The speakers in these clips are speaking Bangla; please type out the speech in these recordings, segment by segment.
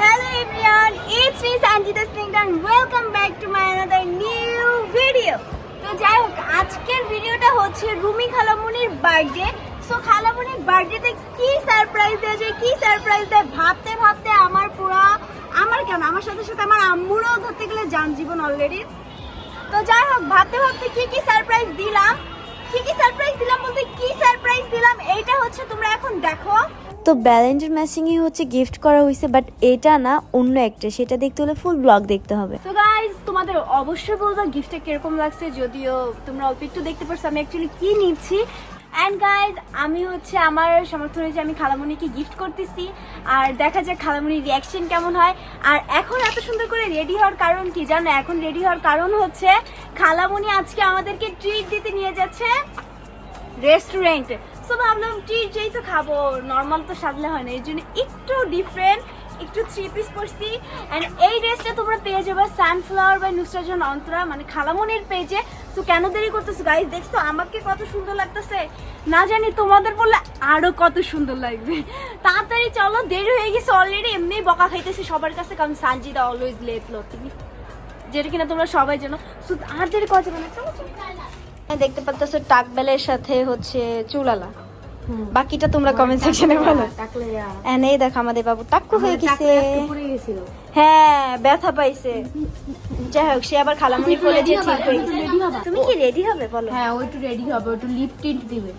Hello everyone, it's me Sanjita Singh and welcome back to my another new video. তো যাই হোক আজকের ভিডিওটা হচ্ছে রুমি খালামুনির বার্থডে সো খালামুনির বার্থডেতে কি সারপ্রাইজ দেওয়া যায় কি সারপ্রাইজ দেয় ভাবতে ভাবতে আমার পুরো আমার কেন? আমার সাথে সাথে আমার আম্মুরও ধরতে গেলে যান জীবন অলরেডি তো যাই হোক ভাবতে ভাবতে কি কি সারপ্রাইজ দিলাম? কি কি সারপ্রাইজ দিলাম বলতে কি সারপ্রাইজ দিলাম? এইটা হচ্ছে তোমরা এখন দেখো। তো ব্যালেন্ডের ম্যাচিংই হচ্ছে গিফট করা হয়েছে বাট এটা না অন্য একটা। সেটা দেখতে হলে ফুল ব্লগ দেখতে হবে। তো গাইজ তোমাদের অবশ্যই বলব গিফটটা কীরকম লাগছে যদিও তোমরা অল্প একটু দেখতে পারছ আমি অ্যাকচুয়ালি কি নিচ্ছি? অ্যান্ড গাইজ আমি হচ্ছে আমার সমর্থন হয়েছে আমি খালামণিকে গিফট করতেছি। আর দেখা যাক খালামণির রিয়াকশন কেমন হয়। আর এখন এত সুন্দর করে রেডি হওয়ার কারণ কি জানো? এখন রেডি হওয়ার কারণ হচ্ছে খালামণি আজকে আমাদেরকে ট্রিট দিতে নিয়ে যাচ্ছে রেস্টুরেন্টে সো ভাবলাম ট্রিট যেই তো খাব নর্মাল তো সাজলে হয় না। এই জন্য একটু ডিফারেন্ট একটু থ্রি পিস পরছি। অ্যান্ড এই ড্রেসটা তোমরা পেয়ে যাবে সানফ্লাওয়ার বাই নুসরাজন অন্তরা মানে খালামনির পেজে তো কেন দেরি করতেছো? গাইজ দেখছ, আমাকে কত সুন্দর লাগতেছে। না জানি তোমাদের বললে আরও কত সুন্দর লাগবে। তাড়াতাড়ি চলো, দেরি হয়ে গেছে অলরেডি এমনি বকা খাইতেছি সবার কাছে, কারণ সানজিদা অলওয়েজ লেট লো তুমি যেটা কিনা তোমরা সবাই জানো। আর দেরি করা যাবে না। দেখতে পাচ্ছ টাকবেলের সাথে হচ্ছে চুলালা। বাকিটা তোমরা কমেন্ট সেকশনে বলো। এন্ড এই দেখো আমাদের বাবু টাক্কু হয়ে গেছে। হ্যাঁ ব্যথা পাইছে। যাই হোক সে আবার খালামুনি বলে যে ঠিক হয়ে গেছে। তুমি কি রেডি হবে বলো? হ্যাঁ ও একটু রেডি হবে ও একটু লিপ টিন্ট দিবে।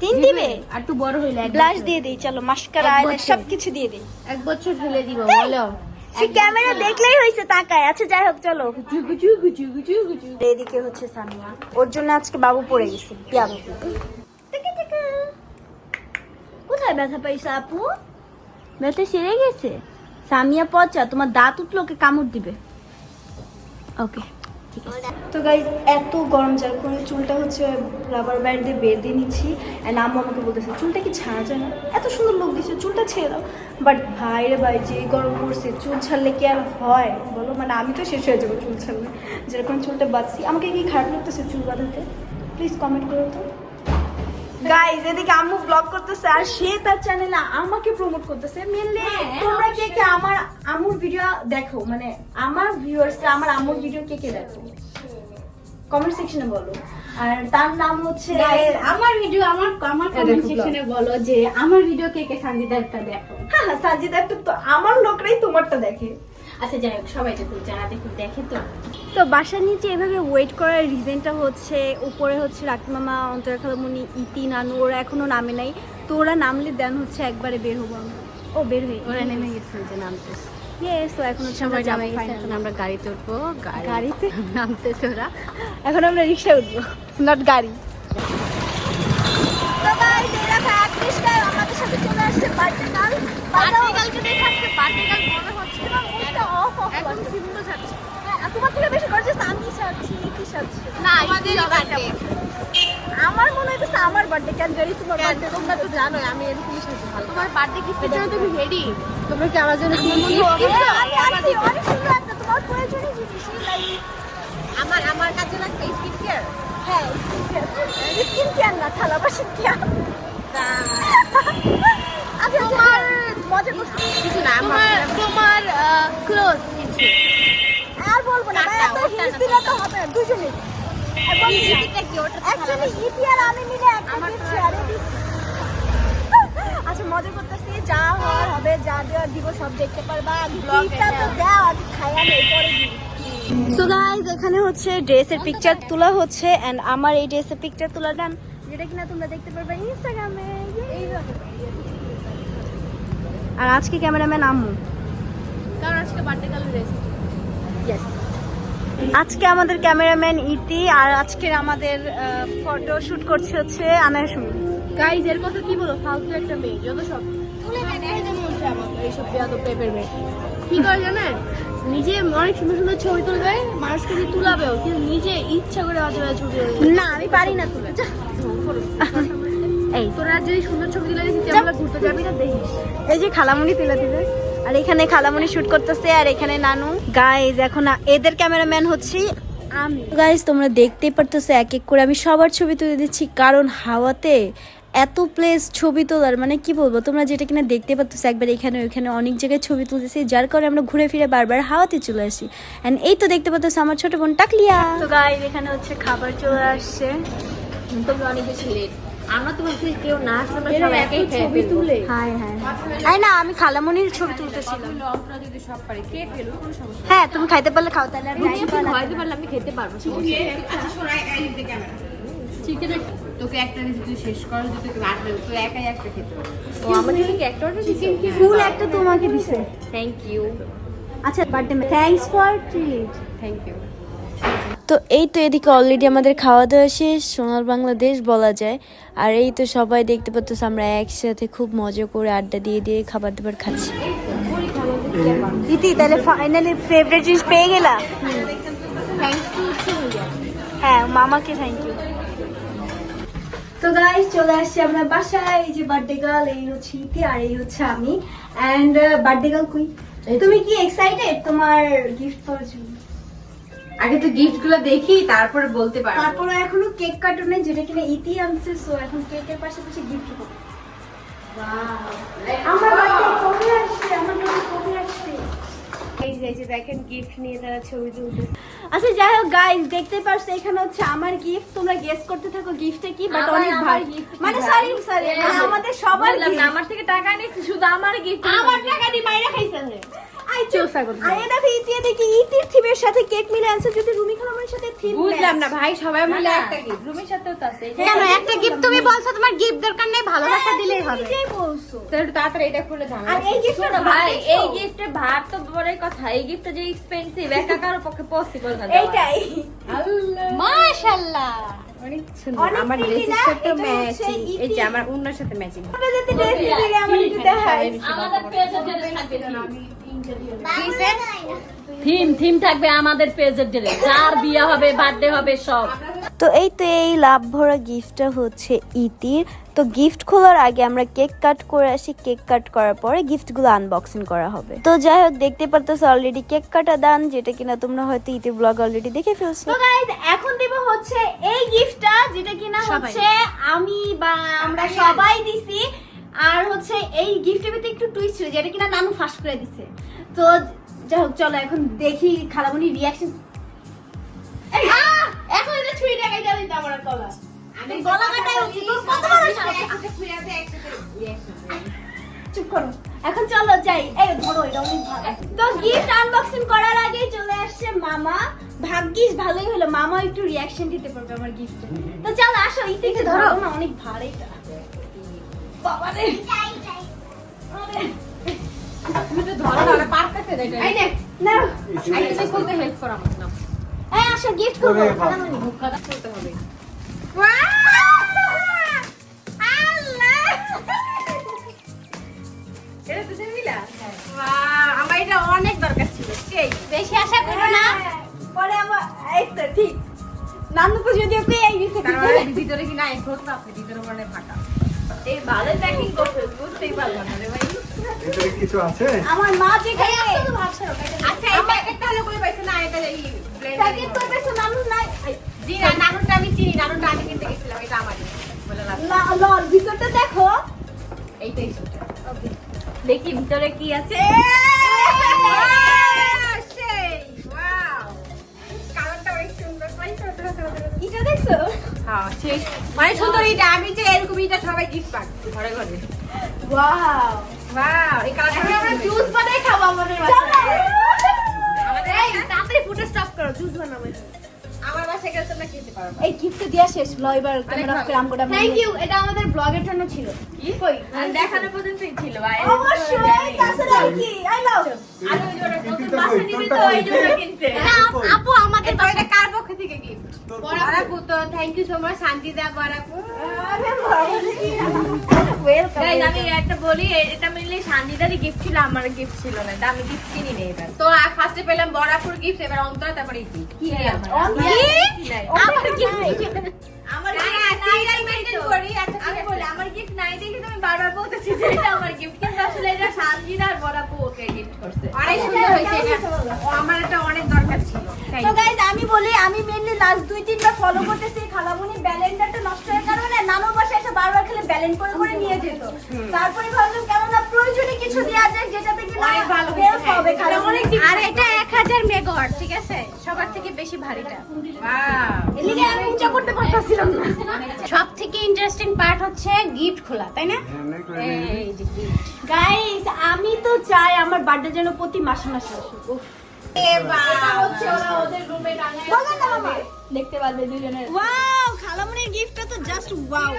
তিন দিবে? আর একটু বড় হইলে ব্লাশ দিয়ে দিই চলো মাস্কারা আইলাইনার বছর। সব কিছু দিয়ে দেই। এক বছর ফেলে দিব বলো। সে ক্যামেরা দেখলেই হয়েছে তাকায়। আচ্ছা যাই হোক চলো। গুচু গুচু গুচু গুচু গুচু। এদিকে হচ্ছে সামিয়া। ওর জন্য আজকে বাবু পড়ে গেছে টিকা টিকা। কোথায় ব্যথা পাইছে আপু? ব্যথা সেরে গেছে? সামিয়া পচা, তোমার দাঁত উঠল, ওকে কামড় দিবে। ওকে তো গাইজ এত গরম যার কোনো চুলটা হচ্ছে রাবার ব্যান্ড দিয়ে বেঁধে নিচ্ছি অ্যান্ড আম্মু আমাকে বলতেছে, চুলটা কি ছাড়া যায় না? এত সুন্দর লোক দিচ্ছে চুলটা ছেড়ে দাও। বাট ভাই রে ভাই যে গরম পড়ছে, চুল ছাড়লে কি আর হয়? বলো মানে আমি তো শেষ হয়ে যাব চুল ছাড়লে। যেরকম চুলটা বাঁধছি, আমাকে কি খারাপ লাগতেছে চুল বাঁধাতে? প্লিজ কমেন্ট করো তো। গাইজ এদিকে আম্মু ব্লগ করতেছে আর সে তার চ্যানেলে আমাকে প্রমোট করতেছে মেনলি তোমরা কে কে আমার আম্মুর ভিডিও দেখো মানে আমার ভিউয়ার্স আমার আম্মুর ভিডিও কে কে দেখো? কমেন্ট সেকশনে বলো। আর তার নাম হচ্ছে আমার ভিডিও আমার আমার কমেন্ট সেকশনে বলো যে আমার ভিডিও কে কে সানজিদারটা দেখো। হ্যাঁ হ্যাঁ সাজিদ একটা তো আমার লোকরাই তোমারটা দেখে। আচ্ছা যাই হোক সবাই দেখুন যারা দেখুন দেখে তো। তো বাসার নিচে এভাবে ওয়েট করার রিজনটা হচ্ছে উপরে হচ্ছে রাকি মামা অন্তরা খালামুনি ইতি নানু ওরা এখনও নামে নাই। তো ওরা নামলে দেন হচ্ছে একবারে বের হব আমরা। ও বের হয়ে ওরা নেমে গেছে যে নামতে এখন হচ্ছে আমরা গাড়িতে উঠবো গাড়ি গাড়িতে? নামতেছে ওরা। এখন আমরা রিক্সা উঠবো। নট গাড়ি তো গাইস এই দেখো একত্রিশটা আমাদের সাথে চলে আসছে বার্থডে গার্ল পার্টিকালকে দেখে আজকে পার্টিকাল মনে হচ্ছে না মুখটা অফ অফ এখন সিম্বল যাচ্ছে হ্যাঁ, তোমার থেকে বেশি করছে আমি সাচ্ছি কি সাচ্ছি না আমার মনে হইতেছে আমার বার্থডে কেন জানি তোমার বার্থডে তোমরা তো জানো আমি এরকমই ভালো তোমার বার্থডে গিফটের জন্য তুমি রেডি তোমরা কি আমার জন্য কি gift? আমি আছি অনেক সুন্দর একটা তোমার প্রয়োজনীয় জিনিস আমার আমার কাছে না স্কিন কেয়ার হ্যাঁ স্কিন কেয়ার না থালা বাসন কেয়ার তোমার মজা করছি। কিছু না আমার তোমার ক্লোজ কিছু? বলব না এত হিন্স দিলে তো হবে দুজনে। এটা কি ওটা অ্যাকচুয়ালি ইপি আর আমি মিলে একটা দিচ্ছি আর আচ্ছা মজা করতেছি যা হওয়ার হবে যা দেওয়ার দিব সব দেখতে পারবা। গিফটটা তো দাও আগে খাইয়া নেই পরে সো গাইজ এখানে হচ্ছে ড্রেসের পিকচার তোলা হচ্ছে এন্ড আমার এই ড্রেসের পিকচার তোলা ডান যেটা কিনা তোমরা দেখতে পারবে ইনস্টাগ্রামে আর আজকে ক্যামেরাম্যান আম্মু। কারণ আজকে বার্থডে কাল রেস্ট ইয়েস আজকে আমাদের ক্যামেরাম্যান ইতি আর আজকের আমাদের ফটো শুট করছে হচ্ছে আনায়াসুমি গাইজ এর কথা কি বলো? ফালতু একটা মেয়ে যত সব এইসব পেয়াদো পেপের মেয়ে। কি করে জানেন নিজে অনেক সুন্দর সুন্দর ছবি তুলবে মানুষকে দিয়ে তুলাবেও কিন্তু নিজে ইচ্ছা করে ছবি না আমি পারি না তুলে। এই তোরা যদি সুন্দর ছবি তুলে দিচ্ছি আমরা ঘুরতে যাবি না দেখিস। এই যে খালামুনি তুলে দিবে। আর এখানে খালামুনি শুট করতেছে আর এখানে নানু। গাইজ এখন এদের ক্যামেরাম্যান হচ্ছি আমি। গাইজ তোমরা দেখতেই পারতেছো এক এক করে আমি সবার ছবি তুলে দিচ্ছি কারণ হাওয়াতে এত প্লেস ছবি তোলার মানে কি বলব তোমরা যেটা কিনা দেখতে পাচ্ছ একবার এখানে ওইখানে অনেক জায়গায় ছবি তুলতেছি যার কারণে আমরা ঘুরে ফিরে বারবার হাওয়াতে চলে আসি। অ্যান্ড এই তো দেখতে পাচ্ছ আমার ছোট বোন টাকলিয়া। তো গাইজ এখানে হচ্ছে খাবার চলে আসছে। তোমরা অনেক বেশি লেট আমরা তো ভাবছি কেউ না আসলে সব একাই ছবি তুলে। হাই হাই আই না আমি খালামণির ছবি তুলতেছিলাম। লঙ্কা যদি সব পারে খেয়ে ফেলব কোনো সমস্যা হ্যাঁ তুমি খাইতে পারলে খাও তাহলে আর নেই। খাওয়াইতে পারলে আমি খেতে পারব চিকেন তোকে একটা রেসিপি তুই শেষ করো যদি তোকে আটটা তুই একাই একটা খেতে ও আমাদের কি একটা অর্ডার চিকেন ফুল একটা তোমাকে দিছে। থ্যাংক ইউ আচ্ছা birthday thanks for treat thank you তো এই তো এদিকে অলরেডি আমাদের খাওয়া দাওয়া শেষ সোনার বাংলাদেশ বলা যায়। আর এই তো সবাই দেখতে পাচ্ছ আমরা একসাথে খুব মজা করে আড্ডা দিয়ে দিয়ে খাবার দাবার খাচ্ছি। দিদি তাহলে ফাইনালি ফেভারিট জিনিস পেয়ে গেলা? থ্যাংক ইউ হ্যাঁ মামাকে থ্যাংক ইউ তো গাইস চলে আসছি আমরা বাসায়। এই যে বার্থডে গার্ল এই হচ্ছে ইতি আর এই হচ্ছে আমি। এন্ড বার্থডে গার্ল কুই? তুমি কি এক্সাইটেড তোমার গিফট পাওয়ার জন্য। আগে তো গিফটগুলো দেখি তারপরে বলতে পারব। তারপরে এখনও কেক কাটুনে যেটা কিনা ইতি আনছে সো এখন কেকের পাশাপাশি গিফট করব। আমার বার্থডে কবে আসছে বার্থডে কবে আসছে আচ্ছা যাই হোক দেখতে পাচ্ছ এখানে হচ্ছে আমার গিফট তোমরা গেস করতে থাকো গিফটে কি বাট অনেক মানে সরি সরি আমাদের সবার না, আমার থেকে টাকা নিয়েছি শুধু আমার গিফট আমার টাকা দিয়ে বাইরে খাইছে দেখো ইতি দেখি ইতির থিমের সাথে কেক মিলে আনছে যদি রুমি খালামের সাথে থিম বুঝলাম না ভাই সবাই মিলে একটা গিফট রুমের সাথেও তো আছে কেন? একটা গিফট তুমি বলছো তোমার গিফট দরকার নেই ভালোবাসা দিলেই হবে। এটাই বলছো। তাহলে তাড়াতাড়ি এটা খুলে দাও। আর এই গিফটটা শোনো ভাই এই গিফটের ভার তো বড়ই কথা এই গিফটটা যে এক্সপেন্সিভ একা কারও পক্ষে পসিবল না মাশাআল্লাহ। অনেক সুন্দর। আমার ড্রেসের সাথে ম্যাচিং এই যে আমার উন্নার সাথে ম্যাচিং যদি ড্রেস দিকে আমার একটু দেখাই আমাদের পেজের ড্রেস থাকবে। থিম থিম থাকবে আমাদের পেজের ড্রেস যার বিয়ে হবে বার্থডে হবে সব। তো এই তো এই লাভ ভরা গিফটটা হচ্ছে ইতির। তো গিফট খোলার আগে আমরা কেক কাট করে আসি কেক কাট করার পরে গিফটগুলো আনবক্সিং করা হবে। তো যাই হোক দেখতে পারতেছো অলরেডি কেক কাটা দান যেটা কিনা তোমরা হয়তো ইতি ব্লগ অলরেডি দেখে ফেলছো। তো এখন দেব হচ্ছে এই গিফটটা যেটা কিনা হচ্ছে আমি বা আমরা সবাই দিছি আর হচ্ছে এই গিফটের ভিতরে একটু টুইস্ট ছিল যেটা কিনা নানু ফাঁস করে দিছে। তো যাই হোক চলো এখন দেখি খালামণি রিয়াকশন এখন এটা ছুরি টাকাই যাবে আমার গলা চুপ করো। এখন চলো যাই। এই ধরো এটা অনেক ভালো। তো গিফট আনবক্সিং করার আগেই চলে আসছে মামা। ভাগ্যিস ভালোই হলো। মামা একটু রিয়াকশন দিতে পারবে আমার গিফটে তো চলো আসো ইতে একটু ধরো। না অনেক ভারী এটা। বাবা রে। তুমি তো ধরো না পারতেছে না এই নে না। আই তুমি খুলতে হেল্প করো আমাকে নাও। এই আসো গিফট করব। খালামণি মুখটা হবে। তো আমার এটা অনেক দরকার ছিল সেই বেশি আশা করো না পরে আমার এই তো ঠিক নানুকে যদিও পেয়ে গেছে তার ভিতরে কি নাই ধরতে আপনি ভিতরে মানে ফাঁকা এই ভালো প্যাকিং করতে বুঝতেই পারলাম না রে ভাই ভিতরে কিছু আছে আমার মা যে খাই আচ্ছা এই প্যাকেটটা হলো কই পাইছে না এটা এই প্যাকেট পেছো নানু নাই। না নানুরটা আমি কিনতে গেছিলাম এটা আমারই লর ভিতরটা দেখো। এইটাই দেখি ভিতরে কি আছে। হ্যাঁ মানে সুন্দর এটা আমি যে এরকম এটা সবাই গিফট পাক ঘরে ঘরে। ওয়াও। ওয়াও এই কালারটা আমরা জুস বানাই খাব আমাদের বাসায়। এই তাড়াতাড়ি ফুটে স্টপ করো জুস বানাবো আমার তোমরা খেতে পারো। এই গিফট দিয়া শেষ ল এবার তোমরা ভালো। ফ্রেম থ্যাংক ইউ এটা আমাদের ব্লগের জন্য ছিল। কি? কই? দেখানোর পর্যন্তই ছিল ভাই। অবশ্যই তাছাড়া কি? I love. আমি ওই তো ওই কই? জন্য কিনছে। আপু আমাদের তো কার পক্ষ থেকে গিফট তোর তো থ্যাংক ইউ সো মাচ শান্তি দা বড়াপু আরে বাবা ওয়েলকাম Guys, আমি একটা বলি এটা মিললে শান্তিদারই গিফট ছিল আমার গিফট ছিল না আমি গিফট কিনি নি এবার। তো ফার্স্টে পেলাম গিফট এবার অন্তরা তারপরে কি আমার। করি, আচ্ছা, আমার গিফট নাই দেখে তো আমি বারবার বলতেছি যে এটা আমার গিফট কিন্তু আসলে এটা শান্তিদার বড়াপু ওকে গিফট করছে। অনেক সুন্দর হয়েছে এটা ও, আমার এটা অনেক দরকার ছিল। তো গাইজ আমি বলি আমি মেনলি লাস্ট দুই তিনবার ফলো করতেছি। খালামুনি ব্যালেন্ডারটা নষ্ট হওয়ার কারণে নানুর বাসায় এসে বারবার খেলে ব্যালেন্ড করে করে নিয়ে যেত। তারপরে ভাবলাম কেননা প্রয়োজনে কিছু দেওয়া যায় যেটাতে কি অনেক ভালো হবে খালামুনি। আর এটা এক হাজার মেগাওয়াট ঠিক আছে? সবার থেকে বেশি ভারীটা। এদিকে আমি উঁচা করতে পারতাছিলাম না। সব থেকে ইন্টারেস্টিং পার্ট হচ্ছে গিফট খোলা তাই না? এই যে gift। তো চাই আমার বার্থডে যেন প্রতি মাসে মাসে আসুক। দেখতে পারবে দুজনের ওয়াও খালামুনির গিফটটা তো জাস্ট ওয়াও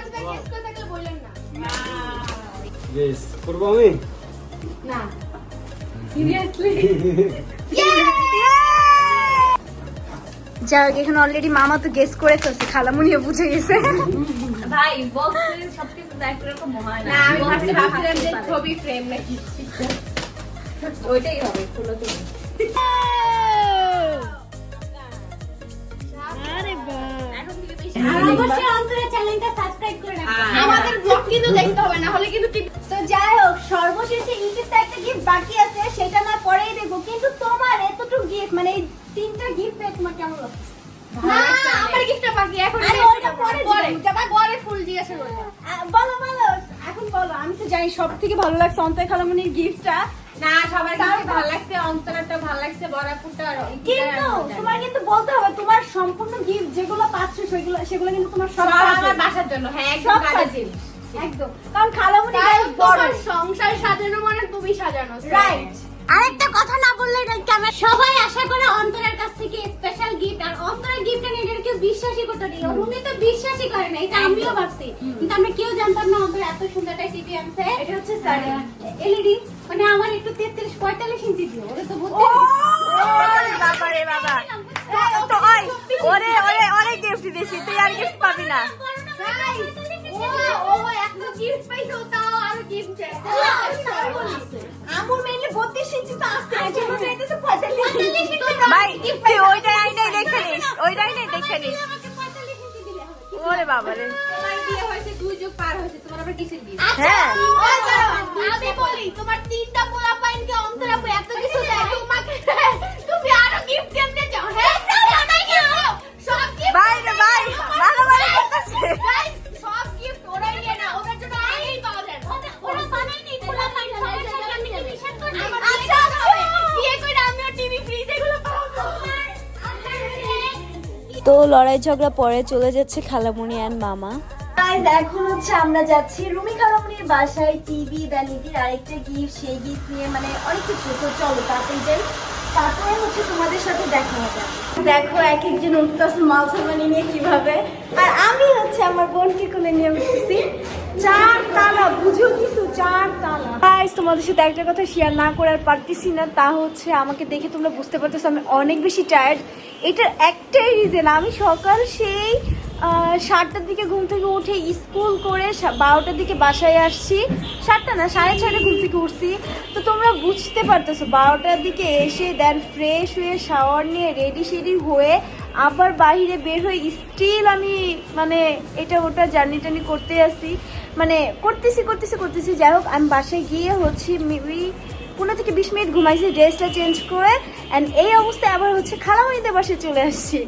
ইয়েস করব আমি? যাই হোক এখানে অলরেডি মামা তো গেস করে ফেলছে খালামুনিও বুঝে গেছে। ভাই বক্স সবকিছু দেখ হয় না। আমি ভাবছিলাম যে ছবি ফ্রেম নাকি। ওইটাই হবে খুলো তুমি অবশ্যই অন্তরের চ্যানেলটা সাবস্ক্রাইব করে রাখবেন আমাদের ব্লগ কিন্তু দেখতে হবে না হলে কিন্তু টিভি তো যাই হোক সর্বশেষে ইউটিউবটা একটা গিফট বাকি আছে সেটা না পরেই দেখব। কিন্তু তোমার এতটুকু গিফট মানে এই তিনটা গিফট তোমার কেমন লাগছে না আমার গিফটটা বাকি এখন আরে ওইটা পরে পরে যাবা? পরে ফুল জিজ্ঞাসা করব বলো বলো এখন বলো আমি তো জানি সব থেকে ভালো লাগছে অন্তর খালামুনির গিফটটা না সবার কাছে ভালো লাগছে অন্তরাটা ভালো লাগছে বড়াপুরটা কিন্তু তোমার কিন্তু বলতে হবে তোমার সম্পূর্ণ গিফট যেগুলো পাচ্ছ সেগুলো সেগুলো কিন্তু তোমার সব আমার বাসার জন্য হ্যাঁ একদম সব। জিনিস একদম কারণ খালামুনি বড় সংসার সাজানো মানে তুমি সাজানো রাইট আরেকটা কথা না বললে কেমন সবাই আশা করে অন্তরের কাছ থেকে স্পেশাল গিফট আর অন্তরের গিফট নিয়ে এটা কেউ বিশ্বাসই করতে দিল রুমি তো বিশ্বাসই করে না এটা আমিও ভাবছি কিন্তু আমরা কেউ জানতাম না অন্তর এত সুন্দর একটা টিভি আনছে এটা হচ্ছে সাড়ে এলইডি মানে আমার একটু তেত্রিশ পঁয়তাল্লিশ ইঞ্চি দিও ওরা তো বুঝতে বাবা রে বাবা তো ওই ওরে ওরে অনেক গিফট দিয়েছি তুই আর গিফট পাবি না ও ও একটা গিফট পাইছো তাও আর গিফট আমুর ভাই, তুই ওইটাই আইনাই দেখে নিস ওইটাই নাই দেখে নিস। ওরে বাবা রে তোমার বিয়ে হয়েছে দুই যুগ পার হয়েছে তোমার আবার কিসের বিয়ে? হ্যাঁ। আমি বলি তোমার তিনটা পোলা পাইনকে অন্তর এত কিছু দেয় তোমাকে তুমি আরও গিফট কেমনে চাও হ্যাঁ? জানাই কি আরও সব গিফট ভাই তো লড়াই ঝগড়া পরে চলে যাচ্ছে খালামুনি অ্যান্ড মামা। গাইজ এখন হচ্ছে আমরা যাচ্ছি রুমি খালামুনির বাসায় টিভি ভ্যানিটির আরেকটা গিফট সেই গিফট নিয়ে মানে অনেক কিছু। তো চলো তাড়াতাড়ি যাই। তারপরে হচ্ছে তোমাদের সাথে দেখা হবে। দেখো, এক একজন উত্তাস মাল সামানি নিয়ে কীভাবে। আর আমি হচ্ছে আমার বোনকে কোলে নিয়ে উঠতেছি চার তালা বুঝো কিছু চার তালা গাইস তোমাদের সাথে একটা কথা শেয়ার না করে আর পারতেছি না, তা হচ্ছে আমাকে দেখে তোমরা বুঝতে পারতেছো আমি অনেক বেশি টায়ার্ড এটার একটাই রিজন আমি সকাল সেই সাতটার দিকে ঘুম থেকে উঠে স্কুল করে বারোটার দিকে বাসায় আসছি। সাতটা না, সাড়ে ছয়টা ঘুম থেকে উঠছি। তো তোমরা বুঝতে পারতেছো, বারোটার দিকে এসে দেন ফ্রেশ হয়ে শাওয়ার নিয়ে রেডি শেডি হয়ে আবার বাইরে বের হয়ে স্টিল আমি মানে এটা ওটা জার্নি টার্নি করতে আসি। মানে করতেছি করতেছি করতেছি। যাই হোক, আমি বাসায় গিয়ে হচ্ছে মেবি পনেরো থেকে বিশ মিনিট ঘুমাইছি, ড্রেসটা চেঞ্জ করে অ্যান্ড এই অবস্থায় আবার হচ্ছে খালামানিদের বাসায় চলে আসছি।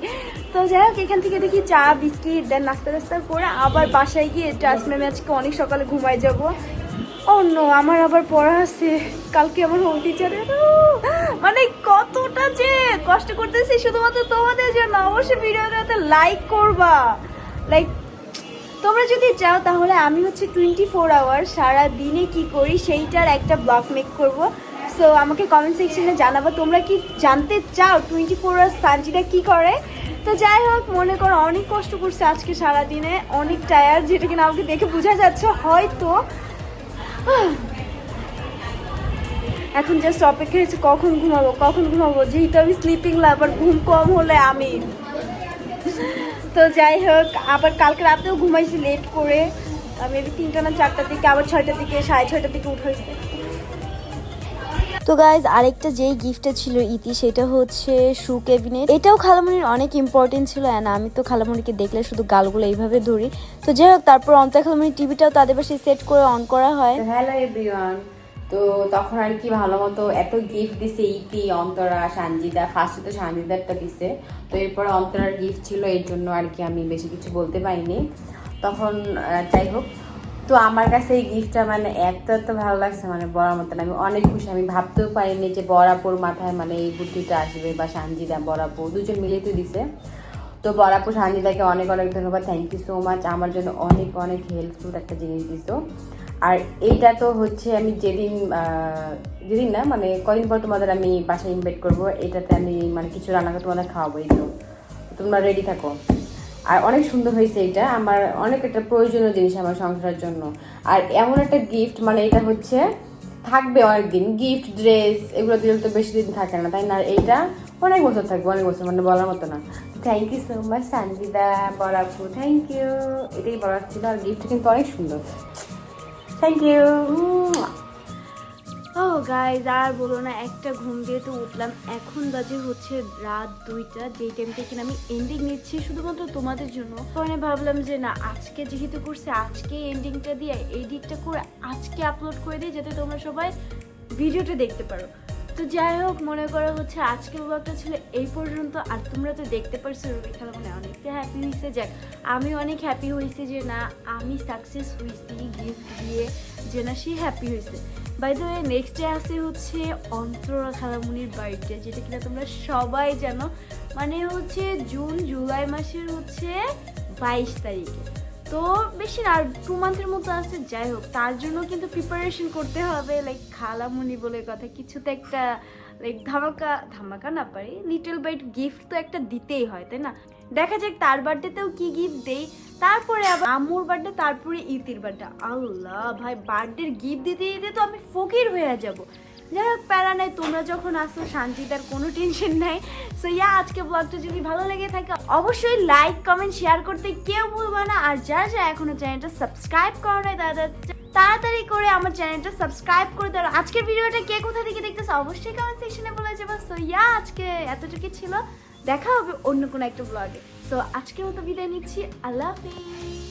তো যাই হোক, এখান থেকে দেখি চা, বিস্কিট দেন নাস্তা টাস্তা করে আবার বাসায় গিয়ে ম্যামে আজকে অনেক সকালে ঘুমাই যাব। ও নো আমার আবার পড়া আছে। কালকে আমার হোম টিচারের মানে কতটা যে কষ্ট করতেছি, শুধুমাত্র তোমাদের জন্য। অবশ্যই ভিডিওটাতে লাইক করবা। লাইক তোমরা যদি চাও তাহলে আমি হচ্ছে টোয়েন্টি ফোর আওয়ার সারা দিনে কি করি সেইটার একটা ব্লগ মেক করব। সো আমাকে কমেন্ট সেকশনে জানাব। তোমরা কি জানতে চাও টোয়েন্টি ফোর আওয়ার সানজিটা কী করে? তো যাই হোক, মনে করো অনেক কষ্ট করছে আজকে সারা দিনে। অনেক টায়ার যেটা কিনা আমাকে দেখে বোঝা যাচ্ছে হয়তো। এখন জাস্ট অপেক্ষা হচ্ছে কখন ঘুমাবো কখন ঘুমাবো? যেহেতু আমি স্লিপিং লাভার ঘুম কম হলে আমি তো যাই হোক আবার কালকে রাতেও ঘুমাইছি লেট করে। মেবি তিনটা না চারটার দিকে আবার ছয়টার দিকে সাড়ে ছয়টার দিকে উঠাইছে তো গাইজ আরেকটা যেই গিফটটা ছিল ইতি সেটা হচ্ছে শু ক্যাবিনেট এটাও খালামুনির অনেক ইম্পর্টেন্ট ছিল অ্যান্ড আমি তো খালামুনিকে দেখলে শুধু গালগুলো এইভাবে ধরি। তো যাই হোক তারপর অন্তা খালামুনির টিভিটাও তাদের পাশে সেট করে অন করা হয়। হ্যালো এভরিওয়ান তো তখন আর কি ভালো মতো এত গিফট দিছে ইতি অন্তরা, সানজিদা ফার্স্টে তো সানজিদারটা দিছে। তো এরপরে অন্তরার গিফট ছিল, এর জন্য আর কি আমি বেশি কিছু বলতে পারিনি। তখন যাই হোক, তো আমার কাছে এই গিফটটা মানে এত এত ভালো লাগছে মানে বড়ার মতন আমি অনেক খুশি, আমি ভাবতেও পারিনি যে বরাপুর মাথায় মানে এই বুদ্ধিটা আসবে বা সানজিদা, বরাপুর, দুজন মিলে তো দিছে। তো বরাপুর, সানজিদাকে অনেক অনেক ধন্যবাদ থ্যাংক ইউ সো মাচ আমার জন্য অনেক অনেক হেল্পফুল একটা জিনিস দিছো। আর এইটা তো হচ্ছে আমি যেদিন যেদিন না মানে কদিন পর তোমাদের আমি বাসায় ইনভাইট করব, এটাতে আমি মানে কিছু রান্না করে তোমাদের খাওয়াবো, এই তো। তোমরা রেডি থাকো। আর অনেক সুন্দর হয়েছে এটা আমার অনেক একটা প্রয়োজনীয় জিনিস আমার সংসারের জন্য। আর এমন একটা গিফট মানে এটা হচ্ছে, থাকবে অনেকদিন গিফট ড্রেস এগুলো দিলে তো বেশি দিন থাকে না, তাই না? এইটা অনেক বছর থাকবে, অনেক বছর মানে বলার মতো না। Thank you so much Sanjida বরাপু thank you এটাই বলার ছিল, আর গিফট কিন্তু অনেক সুন্দর। থ্যাংক ইউ ও গাইজ আর বলো না, একটা ঘুম দিয়ে তো উঠলাম, এখন বাজে হচ্ছে রাত দুইটা, যেই টাইমটা কিনা আমি এন্ডিং নিচ্ছি শুধুমাত্র তোমাদের জন্য। মানে ভাবলাম যে না, আজকে যেহেতু করছে, আজকে এন্ডিংটা দিয়ে এডিটটা করে আজকে আপলোড করে দিই, যাতে তোমরা সবাই ভিডিওটা দেখতে পারো। তো যাই হোক, মনে করা হচ্ছে আজকের ব্লগটা ছিল এই পর্যন্ত। আর তোমরা তো দেখতে পারছ, রবি খেলা মানে অনেকটা হ্যাপি হয়েছে। যাক, আমি অনেক হ্যাপি হয়েছি যে না, আমি সাকসেস হয়েছি গিফট দিয়ে, যে না সে হ্যাপি হয়েছে। বাই দ্য নেক্সট ডে আসে হচ্ছে অন্তরা খালামুনির বার্থডে যেটা কিনা তোমরা সবাই জানো। মানে হচ্ছে জুন জুলাই মাসের হচ্ছে বাইশ তারিখে। তো বেশি আর টু মান্থের মতো আছে, যাই হোক, তার জন্য কিন্তু প্রিপারেশন করতে হবে লাইক খালামুনি বলে কথা কিছু তো একটা লাইক ধামাকা ধামাকা না পারি লিটল বাইট গিফট তো একটা দিতেই হয়, তাই না? দেখা যাক তার বার্থডেতেও কি গিফট দেই। তারপরে আবার আম্মুর বার্থডে তারপরে ইতির বার্থডে আল্লাহ ভাই বার্থডের গিফট দিতে দিতে তো আমি ফকির হয়ে যাব। যাই হোক, প্যারা নাই, তোমরা যখন আসো শান্তিদার কোনো টেনশন নাই। সো ইয়া আজকে ব্লগটা যদি ভালো লেগে থাকে, অবশ্যই লাইক কমেন্ট শেয়ার করতে কেউ ভুলবে না। আর যারা যারা এখনও চ্যানেলটা সাবস্ক্রাইব করো নাই তারা তাড়াতাড়ি করে আমার চ্যানেলটা সাবস্ক্রাইব করে দাও। আজকের ভিডিওটা কে কোথা থেকে দেখতেছে, অবশ্যই কমেন্ট সেকশনে বলে যাবে। সো ইয়া আজকে এতটুকু ছিল। দেখা হবে অন্য কোনো একটা ব্লগে সো আজকের মতো বিদায় নিচ্ছি। আল্লাহ হাফিজ।